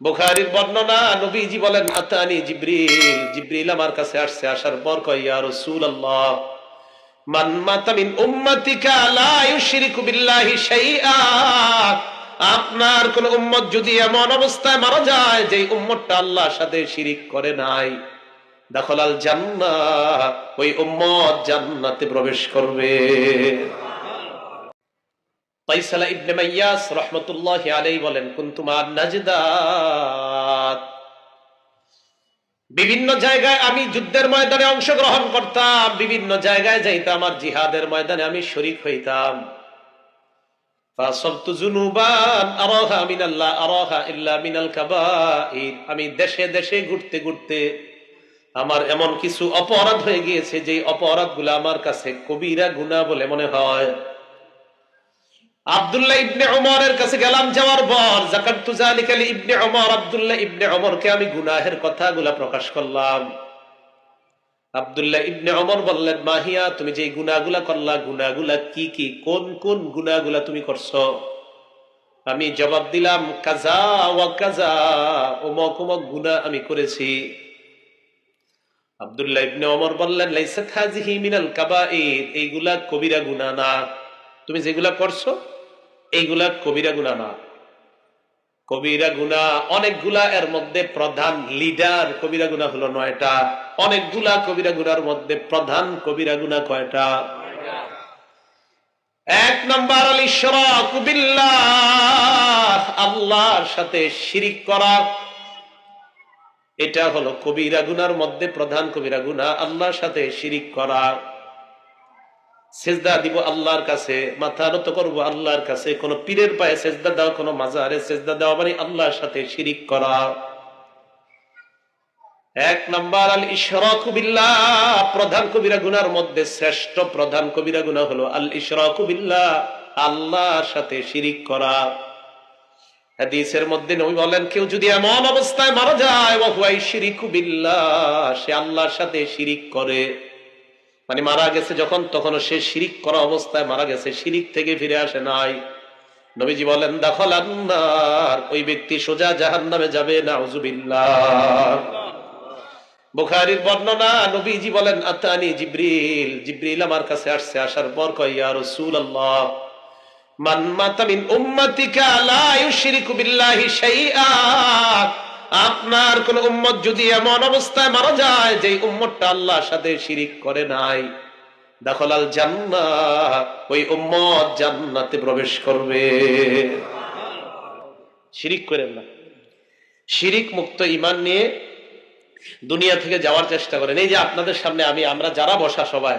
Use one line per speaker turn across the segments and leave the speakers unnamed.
বুখারীর বর্ণনা, নবীজি বলেন, আতানি জিব্রিল জিব্রিল আমার কাছে আসছে, আসার পর কয়, ইয়া রাসূলুল্লাহ, মান মাতা মিন উম্মাতিকা লা ইউশরিকু বিল্লাহি শাইআ আপনার কোন উম্মত যদি এমন অবস্থায় মারা যায় যে উম্মতটা আল্লাহর সাথে শিরিক করে নাই, দখলাল জান্নাহ, ওই উম্মত জান্নাতে প্রবেশ করবে। ফাইসালা ইবনে মাইয়াস রহমতুল্লাহি আলাইহি বলেন কুনতুমা নাজদাত বিভিন্ন জায়গায় আমি যুদ্ধের ময়দানে অংশগ্রহণ করতাম, বিভিন্ন জায়গায় যাইতাম আর জিহাদের ময়দানে আমি শরীক হইতাম। আমি দেশে দেশে ঘুরতে ঘুরতে আমার এমন কিছু অপরাধ হয়ে গিয়েছে যে অপরাধগুলো আমার কাছে কবিরা গুনাহ বলে মনে হয়। আব্দুল্লাহ ইবনে ওমরের কাছে গেলাম, যাওয়ার পর জাকাতু জালিকা লি ইবনে ওমর আব্দুল্লাহ ইবনে ওমরকে আমি গুনাহের কথাগুলা প্রকাশ করলাম। আব্দুল্লাহ ইবনে ওমর বললেন, মাহিয়া, তুমি যে গুনাহগুলা করলা, গুনাহগুলা কি কি, কোন কোন গুনাহগুলা তুমি করছ? আমি জবাব দিলাম, কাজা ওয়া কাজা অমুক অমুক গুনাহ আমি করেছি। আব্দুল্লাহ ইবনে ওমর বললেন, লাইসাত হাজিহি মিনাল কাবাইর, এইগুলা কবিরা গুনাহ না। তুমি যেগুলা করছ এইগুলা কবিরা গুণা না। কবিরা গুণা অনেকগুলা এর মধ্যে প্রধান লিডার কবিরা গুণা হলো নয়টা। অনেকগুলা কবিরা গুনার মধ্যে প্রধান কবিরা গুণা কয়টা? এক নম্বর, আল ইশরাক আল্লাহর সাথে শিরিক করা। এটা হলো কবিরা গুনার মধ্যে প্রধান কবিরা গুণা, আল্লাহর সাথে শিরিক করা। সেজদা দিব আল্লাহর কাছে, মাথা নত করব আল্লাহর কাছে, কোন পীরের পায়ে সেজদা দেওয়া কোন মাজারে সেজদা দেওয়া মানে আল্লাহর সাথে শিরিক করা। এক নাম্বার আল ইশরাকু বিল্লাহ। প্রধান কবিরা গুনার মধ্যে শ্রেষ্ঠ প্রধান কবিরা গুনা হলো আল ইশরাকু বিল্লাহ, আল্লাহর সাথে শিরিক করা। হাদিসের মধ্যে নবী বলেন, কেউ যদি এমন অবস্থায় মারা যায়, ওয়া হুয়া ইশরিকু বিল্লাহ, সে আল্লাহর সাথে শিরিক করে। মানে মারা গেছে যখন তখন সে শিরিক করা অবস্থায় মারা গেছে, শিরিক থেকে ফিরে আসে নাই। নবীজি বলেন, দখল আন্নার, ওই ব্যক্তি সোজা জাহান নামে যাবে না বুখারির বর্ণনা, নবীজি বলেন, আতানি জিব্রিল। জিব্রিল আমার কাছে আসছে, আসার পর কয়, ইয়া রাসূলুল্লাহ, মান মাতা উম্মাতিকা লা ইউশরিকু বিল্লাহি শাইআ। আপনার কোন উম্মত যদি এমন অবস্থায় মারা যায় যে উম্মতটা আল্লাহর সাথে শিরিক করে নাই, দখলাল জান্নাহ ওই উম্মত জান্নাতে প্রবেশ করবে। শিরিক করেন না। শিরিক মুক্ত ইমান নিয়ে দুনিয়া থেকে যাওয়ার চেষ্টা করেন। এই যে আপনাদের সামনে আমি, আমরা যারা বসা সবাই,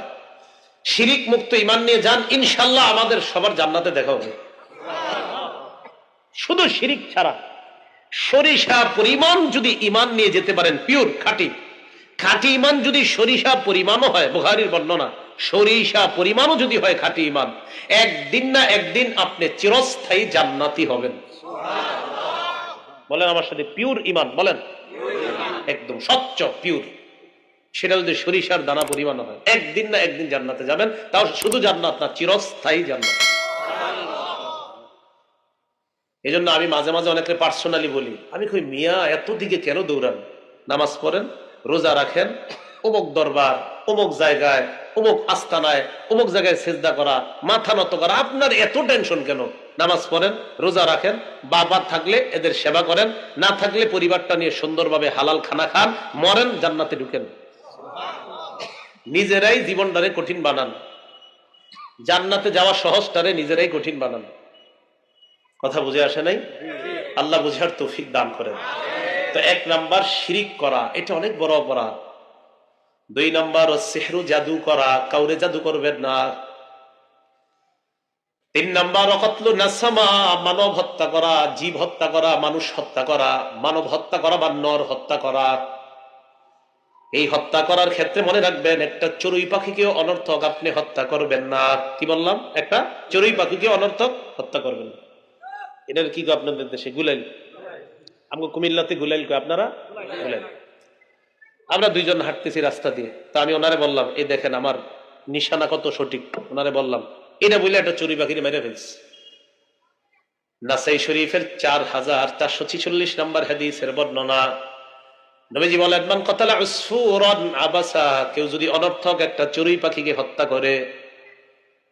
শিরিক মুক্ত ইমান নিয়ে যান, ইনশাল্লাহ আমাদের সবার জান্নাতে দেখা হবে। শুধু শিরিক ছাড়া। সরিষা পরিমাণ যদি ইমান নিয়ে যেতে পারেন পিওর খাঁটি। খাঁটি ইমান যদি সরিষা পরিমাণও হয়, বুখারির বর্ণনা, সরিষা পরিমাণও যদি হয় খাঁটি ইমান একদিন না একদিন আপনি চিরস্থায়ী জান্নাতি হবেন। বলেন আমার সাথে পিওর ইমান বলেন। একদম স্বচ্ছ পিওর সেটা যদি সরিষার দানা পরিমাণ হয়, একদিন না একদিন জান্নাতে যাবেন, তাও শুধু জান্নাত না, চিরস্থায়ী জান্নাত। এই জন্য আমি মাঝে মাঝে অনেকে পার্সোনালি বলি, আমি কই, মিয়া, এত দিকে কেন দৌড়ান? নামাজ পড়েন, রোজা রাখেন, অমুক দরবার, অমুক জায়গায়, অমুক আস্তানায়, অমুক জায়গায় সেজদা করা, মাথা নত করা, আপনার এত টেনশন কেন? নামাজ পড়েন, রোজা রাখেন বাবা থাকলে এদের সেবা করেন, না থাকলে পরিবারটা নিয়ে সুন্দরভাবে হালাল খানা খান, মরেন, জান্নাতে ঢুকেন। নিজেরাই জীবনটারে কঠিন বানান। জান্নাতে যাওয়া সহজটারে নিজেরাই কঠিন বানান। কথা বুঝে আসে নাই? আল্লাহ বুঝার তৌফিক দান করেন। তো এক নাম্বার শিরিক করা, এটা অনেক বড় অপরাধ। দুই নাম্বার সেহরু জাদু করা, কাউরে জাদু করবেন না। তিন নাম্বার অকতলু নাসামা, মানব হত্যা করা, জীব হত্যা করা, মানুষ হত্যা করা, মানব হত্যা করা বা নর হত্যা করা। এই হত্যা করার ক্ষেত্রে মনে রাখবেন, একটা চড়ুই পাখিকেও অনর্থক আপনি হত্যা করবেন না। কি বললাম? একটা চড়ুই পাখিকে অনর্থক হত্যা করবেন না। এটার কি আপনাদের দেশে? গুলাইল আমাকে কুমিল্লাতে গুলাইল কয়, আপনারা? গুলাইল আমরা দুইজন হাঁটতেছি রাস্তা দিয়ে। তা আমি ওনারে বললাম, এই দেখেন আমার নিশানা কত সঠিক? ওনারে বললাম, এটা বলে একটা চুরি পাখিরে মেরে ফেলছে। নাসাই শরীফের চার হাজার চারশো ছিচল্লিশ নম্বর হাদিসের বর্ণনা। নবীজি বলেন, মান কতালা কেউ যদি অনর্থক একটা চড়ুই পাখিকে হত্যা করে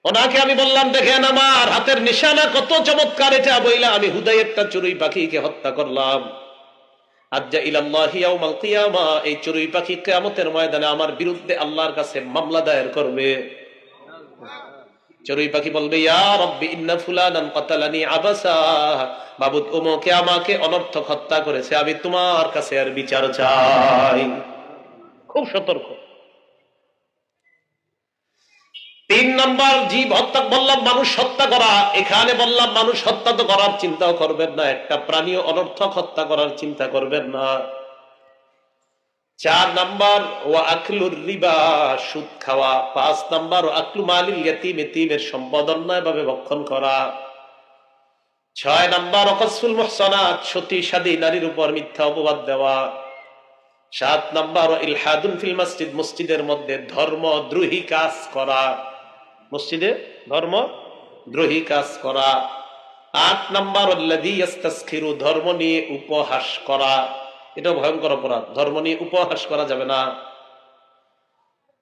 ওনাকে আমি বললাম, দেখেন আমার হাতের নিশানা কত চমৎকার এটা বইলা আমি হুদাই একটা চড়ুই পাখিকে হত্যা করলাম। এই চড়ুই পাখি ময়দানে আমার বিরুদ্ধে আল্লাহর কাছে মামলা দায়ের করবে। চড়ুই পাখি বলবে বাবুদ ওমকে আমাকে অনর্থক হত্যা করেছে, আমি তোমার কাছে আর বিচার চাই। খুব সতর্ক। তিন নম্বর জীব হত্যা, বললাম মানুষ হত্যা করা। এখানে বললাম মানুষ হত্যা তো করার চিন্তাও করবেন না, একটা প্রাণীও অনর্থক হত্যা করার চিন্তা করবেন না। চার নাম্বার ও আকলুর রিবা, সুদ খাওয়া। পাঁচ নাম্বার ও আকলু মালিল ইয়াতিম, এতিমের সম্পদ অন্যায় ভাবে ভক্ষণ করা। ছয় নাম্বার অকসফুল মোহসনাত, সতী, সাদী, নারীর উপর মিথ্যা অপবাদ দেওয়া। সাত নাম্বার ও ইলহাদুল ফিল মসজিদ, মসজিদের মধ্যে ধর্ম, দ্রোহী কাজ করা। মসজিদে ধর্ম, দ্রোহী কাজ করা। আট নাম্বার ধর্ম নিয়ে উপহাস করা। এটা ভয়ঙ্কর অপরাধ। ধর্ম নিয়ে উপহাস করা যাবে না।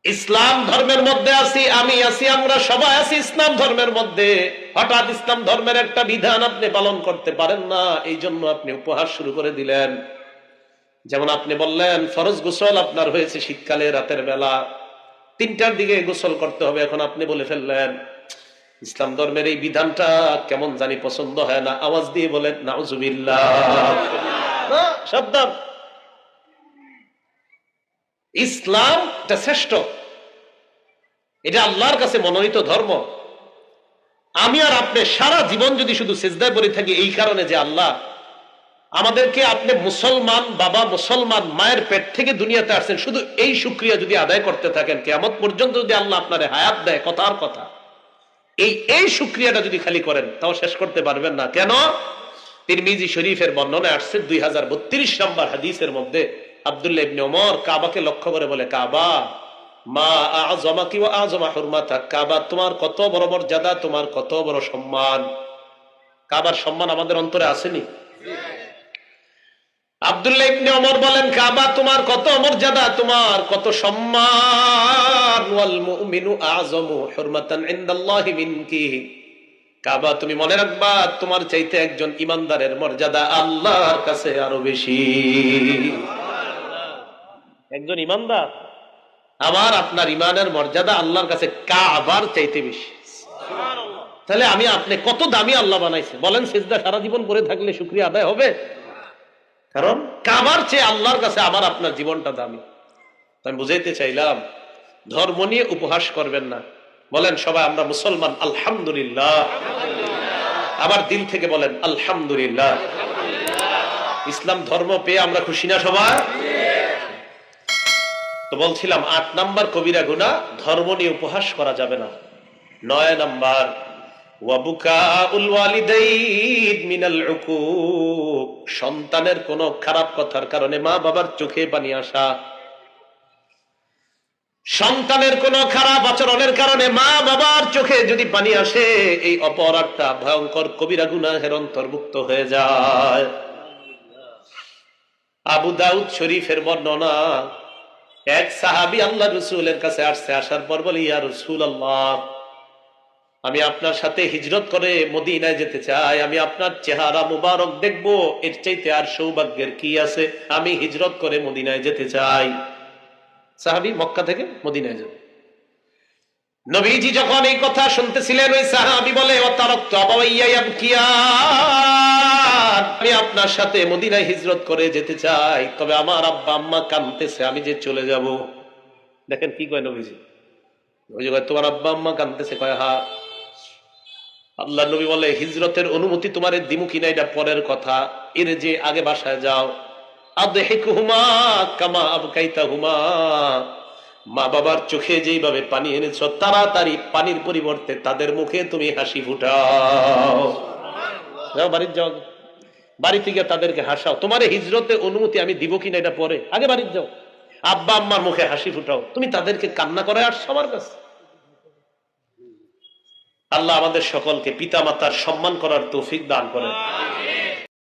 ইসলাম ধর্মের মধ্যে আছি, আমি আছি, আমরা সবাই আছি ইসলাম ধর্মের মধ্যে। হঠাৎ ইসলাম ধর্মের একটা বিধান আপনি পালন করতে পারেন না, এই জন্য আপনি উপহাস শুরু করে দিলেন। যেমন আপনি বললেন, ফরজ গোসল আপনার হয়েছে শীতকালে, রাতের বেলা। তিনটার দিকে গোসল করতে হবে, এখন আপনি বলে ফেললেন, ইসলাম ধর্মের এই বিধানটা কেমন জানি পছন্দ হয় না, আওয়াজ দিয়ে বলেন না, সাবধান। ইসলাম এটা শ্রেষ্ঠ। এটা আল্লাহর কাছে মনোনীত ধর্ম। আমি আর আপনি সারা জীবন যদি শুধু সেজদায় পড়ে থাকি, এই কারণে যে আল্লাহ আমাদেরকে আপনি মুসলমান, বাবা মুসলমান, মায়ের পেট থেকে দুনিয়াতে আসছেন। শুধু এই সুক্রিয়া যদি আদায় করতে থাকেন কেমন পর্যন্ত যদি আল্লাহ আপনার হায়াত দেয়, কথার কথা। এই এই সুক্রিয়াটা যদি খালি করেন, তাও শেষ করতে পারবেন না। কেন? তিরমিজি শরীফের বর্ণনা আসছে দুই হাজার বত্রিশ নম্বর হাদিসের মধ্যে। আবদুল্লাহ ইবনে ওমর কাবাকে লক্ষ্য করে বলে, কাবা, মা আজমা কি আজমা হুরমাতা কাবা তোমার কত বড় মর্যাদা, তোমার কত বড় সম্মান। কাবার সম্মান আমাদের অন্তরে আসেনি? আবদুল্লাহ ইবনে ওমর বলেন কাবা তোমার কত মর্যাদা তোমার কত সম্মান। ওয়াল মুমিনু আযমু হুরমাতান ইনদাল্লাহি মিনকি। কাবা তুমি মনে রাখবা তোমার চাইতে একজন ইমানদারের মর্যাদা আল্লাহর কাছে আরও বেশি। একজন ইমানদার? আমার আপনার ইমানের মর্যাদা আল্লাহর কাছে কাবার চাইতে বেশি। তাহলে আমি আপনি কত দামি আল্লাহ বানাইছে বলেন সেজদা সারা জীবন করে থাকলে শুক্রিয়া আদায় হবে? কারণ কাবার চেয়ে আল্লাহর কাছে আমার আপনার জীবনটা দামি। আমি বুঝাইতে চাইলাম, ধর্ম নিয়ে উপহাস করবেন না। বলেন সবাই, আমরা মুসলমান, আলহামদুলিল্লাহ। আবার দিল থেকে বলেন, আলহামদুলিল্লাহ। ইসলাম ধর্ম পেয়ে আমরা খুশি না সবাই? তো বলছিলাম, আট নাম্বার কবিরা গুণা ধর্ম নিয়ে উপহাস করা যাবে না। নয় নাম্বার সন্তানের কোন খারাপ কথার কারণে মা বাবার চোখে পানি আসা। সন্তানের কোন খারাপ আচরণের কারণে মা বাবার চোখে যদি পানি আসে, এই অপরাধটা ভয়ঙ্কর কবিরা গুনাহের অন্তর্ভুক্ত হয়ে যায়। আবু দাউদ শরীফের বর্ণনা, এক সাহাবি আল্লাহ রসুলের কাছে আসছে, আসার পর বলি, ইয়া রসুল আল্লাহ আমি আপনার সাথে হিজরত করে মদিনায় যেতে চাই, আমি আপনার চেহারা মুবারক দেখব, এর চাইতে আর সৌভাগ্যের কি আছে? আমি হিজরত করে মদিনায় যেতে চাই। সাহাবি মক্কা থেকে মদিনায় যাবে নবীজি যখন এই কথা শুনতেছিলেন, ওই সাহাবি বলে আমি আপনার সাথে মদিনায় হিজরত করে যেতে চাই, তবে আমার আব্বা আম্মা কানতেছে আমি যে চলে যাব। দেখেন কি কয় নবীজি? তোমার আব্বা আম্মা কানতেছে কয় হা আল্লাহ নবী বলে, হিজরতের অনুমতি তোমার দিমু কিনা এটা পরের কথা। এর যে আগে বাসায় যাও। কামা আবকাইতাহুমা। মা বাবার চোখে যেইভাবে পানি এনেছ, তাড়াতাড়ি পানির পরিবর্তে তাদের মুখে তুমি হাসি ফুটাও। যাও বাড়ির যাও। বাড়ি থেকে তাদেরকে হাসাও। তোমার হিজরতে অনুমতি আমি দিব কিনা এটা পরে। আগে বাড়ির যাও। আব্বা, আম্মার মুখে হাসি ফুটাও। তুমি তাদেরকে কান্না করে আসছো আমার কাছে। আল্লাহ আমাদের সকলকে পিতা মাতার সম্মান করার তৌফিক দান করেন।